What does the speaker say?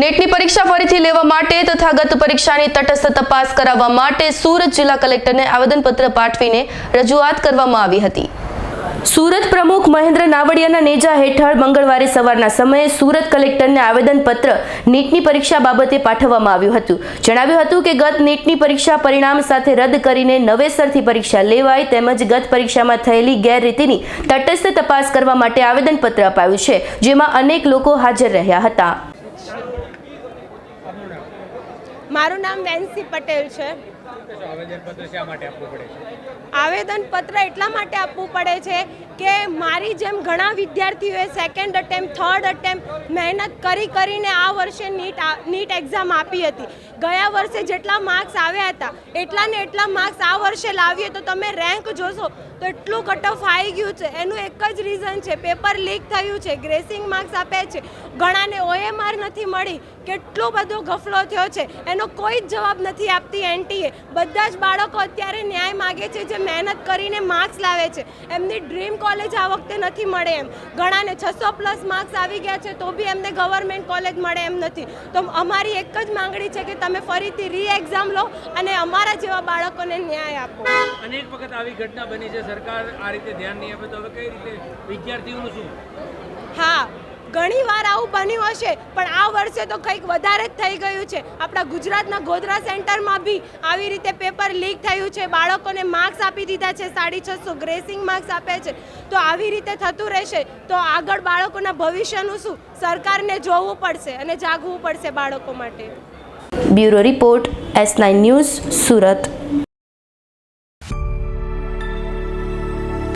નેટની પરીક્ષા ફરીથી લેવા માટે તથા ગત પરીક્ષાની તટસ્થ તપાસ કરાવવા માટે સુરત જિલ્લા કલેક્ટરને આવેદનપત્ર પાઠવીને રજૂઆત કરવામાં આવી હતી. સુરત પ્રમુખ મહેન્દ્ર નાવડિયાના નેજા હેઠળ મંગળવારે સવારના સમયે સુરત કલેક્ટરને આવેદનપત્ર નીટની પરીક્ષા બાબતે પાઠવવામાં આવ્યું હતું. જણાવ્યું હતું કે ગત નીટની પરીક્ષા પરિણામ સાથે રદ કરીને નવેસરથી પરીક્ષા લેવાય તેમજ ગત પરીક્ષામાં થયેલી ગેરરીતિની તટસ્થ તપાસ કરવા માટે આવેદનપત્ર અપાયું છે, જેમાં અનેક લોકો હાજર રહ્યા હતા. મારું નામ નેન્સી પટેલ છે. આવેદનપત્ર એટલા માટે આપવું પડે છે કે મારી જેમ ઘણા વિદ્યાર્થીઓએ સેકન્ડ અટેમ્પ થર્ડ અટેમ્પ મહેનત કરી કરીને આ વર્ષે નીટ નીટ એક્ઝામ આપી હતી. ગયા વર્ષે જેટલા માર્ક્સ આવ્યા હતા, એટલા ને એટલા માર્ક્સ આ વર્ષે લાવીએ તો તમે રેન્ક જોશો, તો એટલું કટ ઓફ આવી ગયું છે. એનું એક જ રીઝન છે પેપર લીક થયું છે ગ્રેસિંગ માર્ક્સ આપે છે. ઘણાને ઓએમઆર નથી મળી, કેટલો બધો ગફલો થયો છે. એનો કોઈ જ જવાબ નથી આપતી એનટીએ બધા જ બાળકો અત્યારે ન્યાય માગે છે જે મહેનત કરીને માર્ક્સ લાવે છે. એમની ડ્રીમ કોલેજ આ વખતે નથી મળે એમ. ઘણાને છસો પ્લસ માર્ક્સ આવી ગયા છે તો બી એમને ગવર્મેન્ટ કોલેજ મળે એમ નથી. તો અમારી એક જ માંગણી છે કે તમે ફરીથી રી એક્ઝામ લો અને અમારા જેવા બાળકોને ન્યાય આપો. અનેક વખત આવી ઘટના બની છે. સરકાર આ રીતે ધ્યાન નહીં આપે તો હવે કઈ રીતે? વિદ્યાર્થીઓનું શું? હા ઘણી વાર આવું બન્યું હશે, પણ આ વર્ષે તો કંઈક વધારે જ થઈ ગયું છે. આપણા ગુજરાતના ગોધરા સેન્ટરમાં બી આવી રીતે પેપર લીક થયું છે. બાળકોને માર્ક્સ આપી દીધા છે, સાડી છસો ગ્રેસિંગ માર્ક્સ આપે છે. તો આવી રીતે થતું રહેશે, તો આગળ બાળકોના ભવિષ્યનું શું? સરકારને જોવું પડશે અને જાગવું પડશે બાળકો માટે. Bureau report, S nine news, Surat.